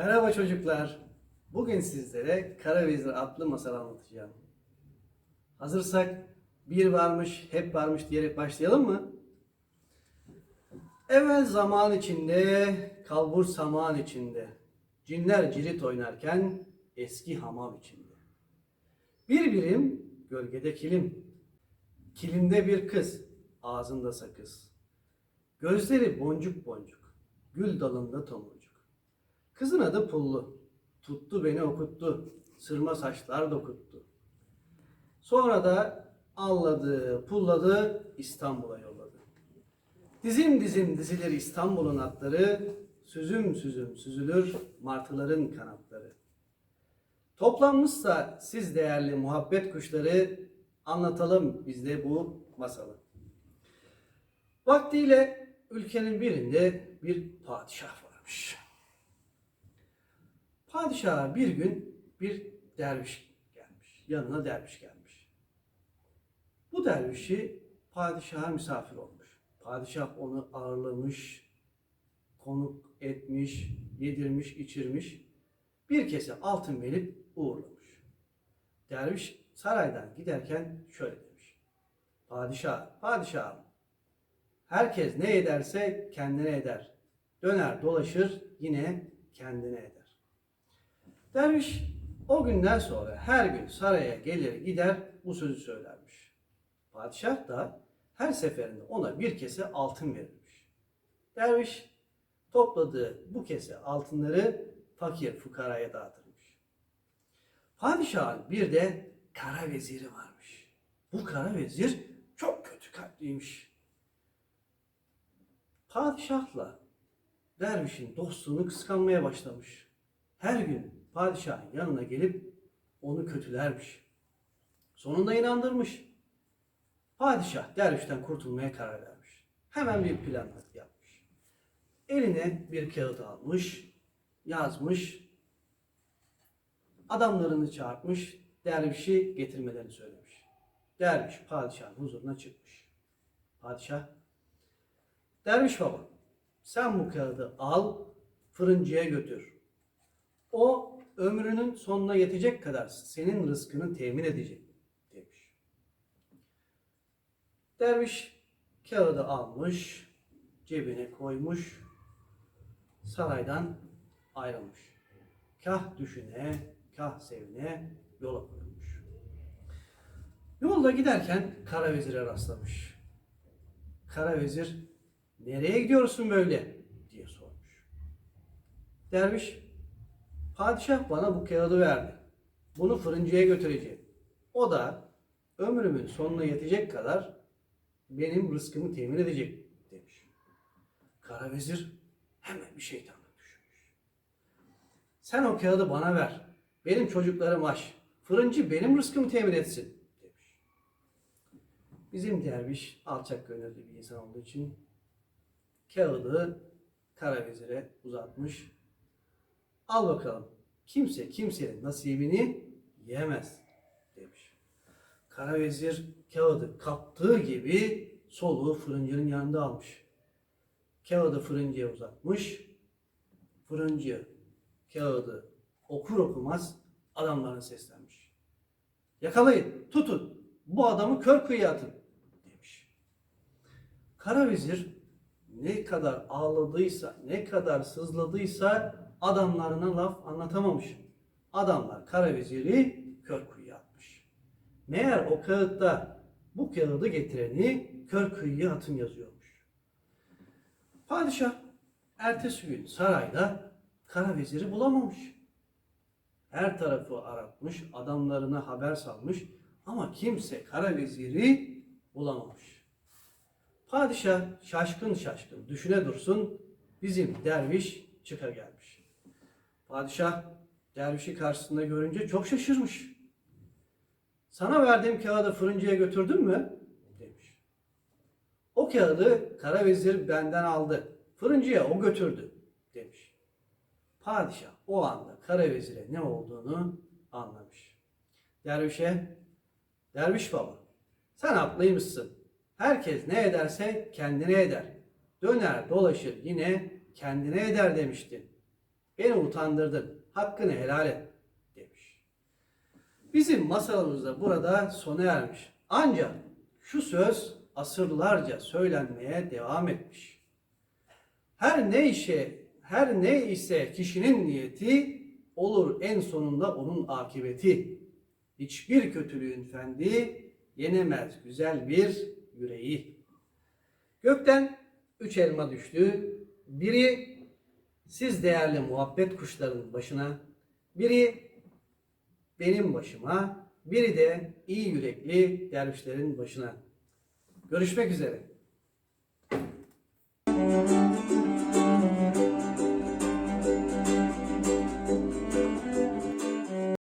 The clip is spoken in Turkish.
Merhaba çocuklar. Bugün sizlere Kara Vezir adlı masal anlatacağım. Hazırsak bir varmış, hep varmış diyerek başlayalım mı? Evvel zaman içinde, kalbur saman içinde, cinler cirit oynarken eski hamam içinde. Bir birim gölgede kilim, kilimde bir kız, ağzında sakız. Gözleri boncuk boncuk, gül dalında tomurcuk. Kızın adı Pullu. Tuttu beni okuttu. Sırma saçlar dokuttu. Sonra da alladı, pulladı, İstanbul'a yolladı. Dizim dizim dizilir İstanbul'un atları, süzüm süzüm süzülür martıların kanatları. Toplanmışsa siz değerli muhabbet kuşları anlatalım biz de bu masalı. Vaktiyle ülkenin birinde bir padişah varmış. Padişaha bir gün bir derviş gelmiş. Yanına derviş gelmiş. Bu dervişi padişaha misafir olmuş. Padişah onu ağırlamış, konuk etmiş, yedirmiş, içirmiş. Bir kese altın verip uğurlamış. Derviş saraydan giderken şöyle demiş. Padişah, padişahım, herkes ne ederse kendine eder. Döner dolaşır yine kendine eder. Derviş o günden sonra her gün saraya gelir gider bu sözü söylermiş. Padişah da her seferinde ona bir kese altın verirmiş. Derviş topladığı bu kese altınları fakir fukaraya dağıtırmış. Padişahın bir de kara veziri varmış. Bu kara vezir çok kötü kalpliymiş. Padişahla dervişin dostluğunu kıskanmaya başlamış. Her gün padişahın yanına gelip onu kötülermiş. Sonunda inandırmış. Padişah dervişten kurtulmaya karar vermiş. Hemen bir plan yapmış. Eline bir kağıt almış, yazmış, adamlarını çağırtmış, dervişi getirmelerini söylemiş. Derviş padişahın huzuruna çıkmış. Padişah, derviş baba sen bu kağıdı al, fırıncıya götür. O ömrünün sonuna yetecek kadar senin rızkını temin edecek demiş. Derviş kağıdı almış, cebine koymuş, saraydan ayrılmış. Kah düşüne, kah sevine yola koyulmuş. Yolda giderken kara vezire rastlamış. Kara vezir, nereye gidiyorsun böyle diye sormuş. Derviş, Padişah bana bu kağıdı verdi. Bunu fırıncıya götüreceğim. O da ömrümün sonuna yetecek kadar benim rızkımı temin edecek demiş. Kara vezir hemen bir şeytanlık düşünmüş. Sen o kağıdı bana ver. Benim çocuklarım aç. Fırıncı benim rızkımı temin etsin demiş. Bizim derviş alçak gönüllü bir insan olduğu için kağıdı kara vezire uzatmış. Al bakalım. Kimse kimsenin nasibini yemez demiş. Kara vezir kağıdı kaptığı gibi soluğu fırıncının yanında almış. Kağıdı fırıncıya uzatmış. Fırıncı kağıdı okur okumaz adamlarına seslenmiş. Yakalayın, tutun. Bu adamı kör kıyıya atın demiş. Kara vezir ne kadar ağladıysa, ne kadar sızladıysa adamlarına laf anlatamamış. Adamlar kara veziri kör kuyuya atmış. Meğer o kağıtta bu kağıdı getireni kör kuyuya atın yazıyormuş. Padişah ertesi gün sarayda kara veziri bulamamış. Her tarafı aratmış, adamlarına haber salmış ama kimse kara veziri bulamamış. Padişah şaşkın şaşkın düşüne dursun bizim derviş çıka gelmiş. Padişah dervişi karşısında görünce çok şaşırmış. Sana verdiğim kağıdı fırıncıya götürdün mü? demiş. O kağıdı kara vezir benden aldı. Fırıncıya o götürdü demiş. Padişah o anda kara vezire ne olduğunu anlamış. Dervişe, derviş baba sen haklıymışsın. Herkes ne ederse kendine eder. Döner dolaşır yine kendine eder demiştin. Beni utandırdın. Hakkını helal et demiş. Bizim masalımız da burada sona ermiş. Ancak şu söz asırlarca söylenmeye devam etmiş. Her ne işe, her ne ise kişinin niyeti olur en sonunda onun akıbeti. Hiçbir kötülüğün fendi yenemez güzel bir yüreği. Gökten üç elma düştü. Biri siz değerli muhabbet kuşların başına, biri benim başıma, biri de iyi yürekli dervişlerin başına. Görüşmek üzere.